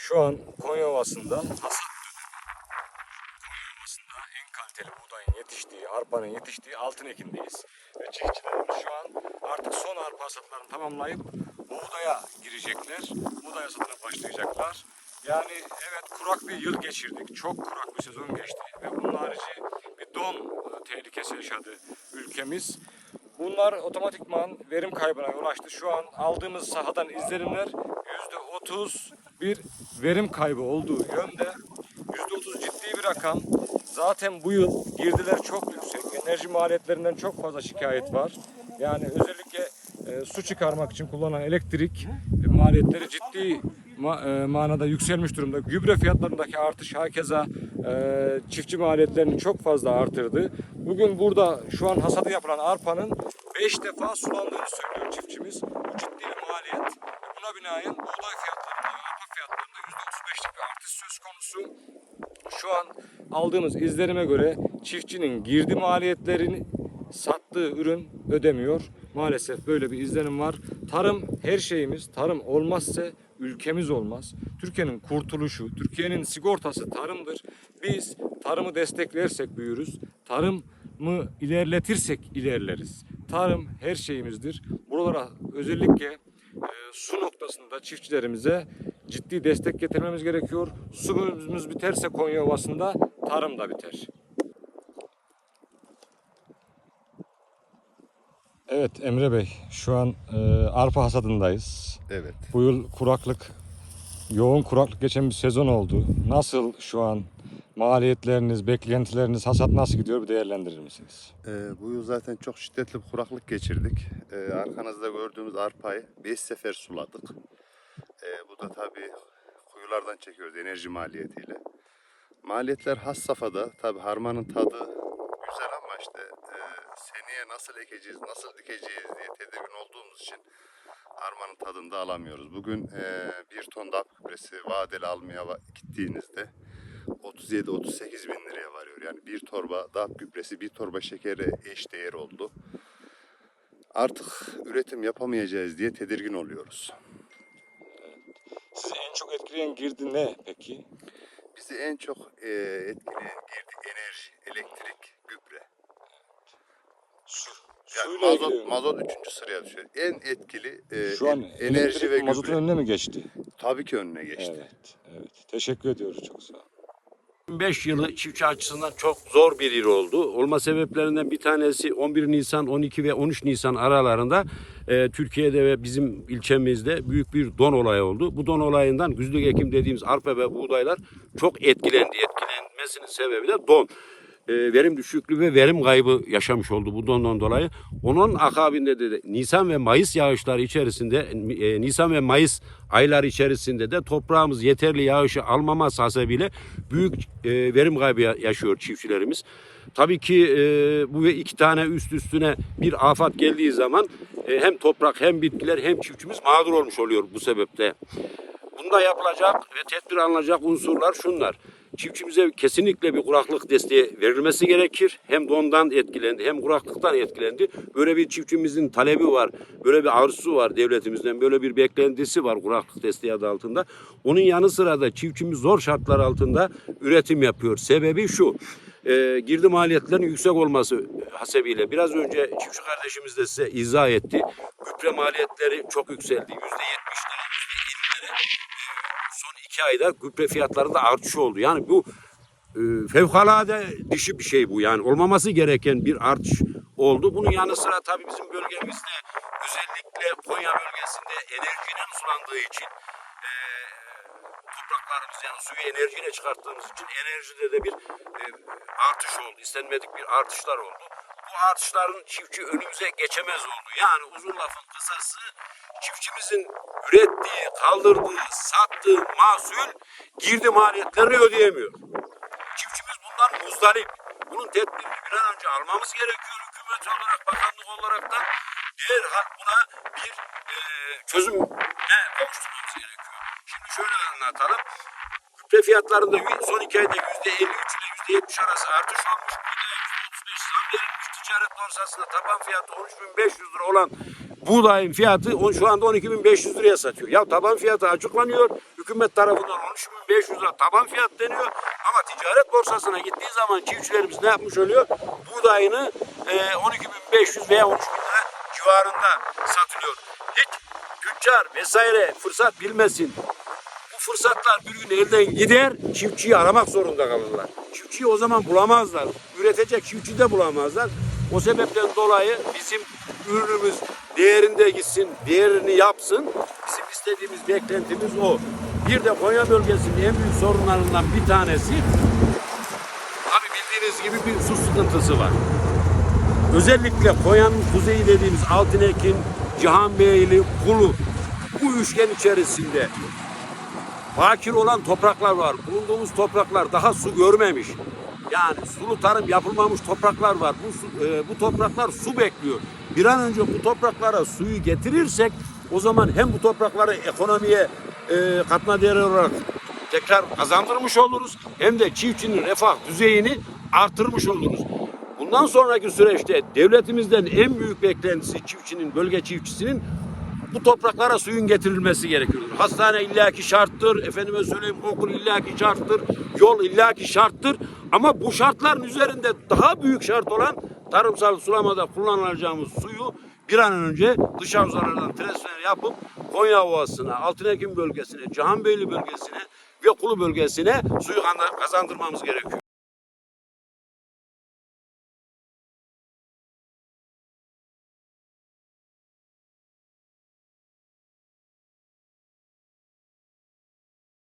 Şu an Konya Ovası'nda hasat. Konya Ovası'nda en kaliteli buğdayın yetiştiği, arpanın yetiştiği altın ekindeyiz. Ve çiftçilerimiz şu an artık son arpa hasatlarını tamamlayıp buğdaya girecekler. Buğday hasatına başlayacaklar. Yani evet kurak bir yıl geçirdik. Çok kurak bir sezon geçti. Ve bunun harici bir don e, tehlikesi yaşadı ülkemiz. Bunlar otomatikman verim kaybına yol açtı. Şu an aldığımız sahadan izlenimler %30 bir verim kaybı olduğu yönde. %30 ciddi bir rakam. Zaten bu yıl girdiler çok yüksek. Enerji maliyetlerinden çok fazla şikayet var. Yani özellikle e, su çıkarmak için kullanılan elektrik e, maliyetleri ciddi ma- e, manada yükselmiş durumda. Gübre fiyatlarındaki artış hakeza e, çiftçi maliyetlerini çok fazla artırdı. Bugün burada şu an hasadı yapılan arpanın 5 defa sulandığını söylüyor çiftçimiz. Bu ciddi bir maliyet. Binaen buğday fiyatlarında ve arpa fiyatlarında %35'lik bir artış söz konusu. Şu an aldığımız izlerime göre çiftçinin girdi maliyetlerini sattığı ürün ödemiyor. Maalesef böyle bir izlenim var. Tarım her şeyimiz. Tarım olmazsa ülkemiz olmaz. Türkiye'nin kurtuluşu, Türkiye'nin sigortası tarımdır. Biz tarımı desteklersek büyürüz. Tarımı ilerletirsek ilerleriz. Tarım her şeyimizdir. Buralara özellikle su noktasında çiftçilerimize ciddi destek getirmemiz gerekiyor. Suyumuz biterse Konya Ovası'nda tarım da biter. Evet Emre Bey, şu an e, arpa hasadındayız. Evet. Bu yıl kuraklık, yoğun kuraklık geçen bir sezon oldu. Nasıl şu an maliyetleriniz, beklentileriniz, hasat nasıl gidiyor bir değerlendirir misiniz? Ee, bu yıl zaten çok şiddetli bir kuraklık geçirdik. Ee, arkanızda gördüğümüz arpayı 5 sefer suladık. Ee, bu da tabii kuyulardan çekiyoruz enerji maliyetiyle. Maliyetler has safhada. Tabii harmanın tadı güzel ama işte e, seneye nasıl ekeceğiz, nasıl dikeceğiz diye tedirgin olduğumuz için harmanın tadını da alamıyoruz. Bugün e, bir ton DAP gübresi vadeli almaya gittiğinizde 37-38 bin liraya varıyor. Yani bir torba DAP gübresi, bir torba şekere eş değer oldu. Artık üretim yapamayacağız diye tedirgin oluyoruz. Sizi en çok etkileyen girdi ne peki? Bizi en çok e, etkileyen girdi enerji, elektrik, gübre. Su. Yani Suyla mazot, mazot üçüncü sıraya düşüyor. En etkili e, Şu an en- enerji ve mazotun gübre. önüne mi geçti? Tabii ki önüne geçti. Evet, evet. Teşekkür ediyoruz çok sağ olun. 5 yılı çiftçi açısından çok zor bir yıl oldu. Olma sebeplerinden bir tanesi 11 Nisan, 12 ve 13 Nisan aralarında e, Türkiye'de ve bizim ilçemizde büyük bir don olayı oldu. Bu don olayından güzlük ekim dediğimiz arpa ve buğdaylar çok etkilendi. Etkilenmesinin sebebi de don. E, verim düşüklüğü ve verim kaybı yaşamış oldu bu dondan dolayı. Onun akabinde de Nisan ve Mayıs yağışları içerisinde e, Nisan ve Mayıs ayları içerisinde de toprağımız yeterli yağışı almaması hasebiyle büyük e, verim kaybı ya- yaşıyor çiftçilerimiz. Tabii ki e, bu iki tane üst üstüne bir afat geldiği zaman hem toprak hem bitkiler hem çiftçimiz mağdur olmuş oluyor bu sebeple. Bunda yapılacak ve tedbir alınacak unsurlar şunlar. Çiftçimize kesinlikle bir kuraklık desteği verilmesi gerekir. Hem dondan etkilendi hem kuraklıktan etkilendi. Böyle bir çiftçimizin talebi var. Böyle bir arzusu var devletimizden. Böyle bir beklentisi var kuraklık desteği adı altında. Onun yanı sıra da çiftçimiz zor şartlar altında üretim yapıyor. Sebebi şu. E, girdi maliyetlerinin yüksek olması hasebiyle biraz önce çiftçi kardeşimiz de size izah etti. Gübre maliyetleri çok yükseldi. %70'lere, %50'lere son iki ayda gübre fiyatlarında artış oldu. Yani bu e, fevkalade dışı bir şey bu. Yani olmaması gereken bir artış oldu. Bunun yanı sıra tabii bizim bölgemizde özellikle Konya bölgesinde enerjiyle sulandığı için e, topraklarımız yani suyu enerjiyle çıkarttığımız için enerjide de bir e, artış oldu. İstenmedik bir artışlar oldu. Bu artışların çiftçi önümüze geçemez oldu. Yani uzun lafın kısası çiftçimizin ürettiği, kaldırdığı, sattığı mahsul girdi maliyetlerini ödeyemiyor. Çiftçimiz bundan muzdarip. Bunun tedbirini bir an önce almamız gerekiyor hükümet olarak, bakanlık olarak da derhal buna bir e, çözüm ne kavuşturmamız gerekiyor. Şimdi şöyle anlatalım. Gübre fiyatlarında son iki ayda yüzde 53 ile yüzde 70 arası artış olmuş. Bir de yüzde 35 zam. Ticaret borsasında taban fiyatı 13.500 lira olan buğdayın fiyatı şu anda 12.500 liraya satıyor. Ya taban fiyatı açıklanıyor. Hükümet tarafından 13.500 lira taban fiyat deniyor. Ama ticaret borsasına gittiği zaman çiftçilerimiz ne yapmış oluyor? Buğdayını e, 12.500 veya 13.000 lira civarında satılıyor. Hiç tüccar vesaire fırsat bilmesin. Bu fırsatlar bir gün elden gider, çiftçiyi aramak zorunda kalırlar. Çiftçiyi o zaman bulamazlar. Üretecek çiftçi de bulamazlar. O sebepten dolayı bizim ürünümüz değerinde gitsin, değerini yapsın. Bizim istediğimiz beklentimiz o. Bir de Konya bölgesinin en büyük sorunlarından bir tanesi Abi bildiğiniz gibi bir su sıkıntısı var. Özellikle Konya'nın kuzeyi dediğimiz Altınekin, Cihanbeyli, Kulu bu üçgen içerisinde bakir olan topraklar var. Bulunduğumuz topraklar daha su görmemiş. Yani sulu tarım yapılmamış topraklar var. Bu, e, bu topraklar su bekliyor. Bir an önce bu topraklara suyu getirirsek o zaman hem bu toprakları ekonomiye e, katma değer olarak tekrar kazandırmış oluruz hem de çiftçinin refah düzeyini artırmış oluruz. Bundan sonraki süreçte devletimizden en büyük beklentisi çiftçinin, bölge çiftçisinin bu topraklara suyun getirilmesi gerekiyor. Hastane illaki şarttır, efendime söyleyeyim okul illaki şarttır, yol illaki şarttır. Ama bu şartların üzerinde daha büyük şart olan tarımsal sulamada kullanılacağımız suyu bir an önce dış havzalardan transfer yapıp Konya Ovası'na, Altınekin bölgesine, Cihanbeyli bölgesine ve Kulu bölgesine suyu kazandırmamız gerekiyor.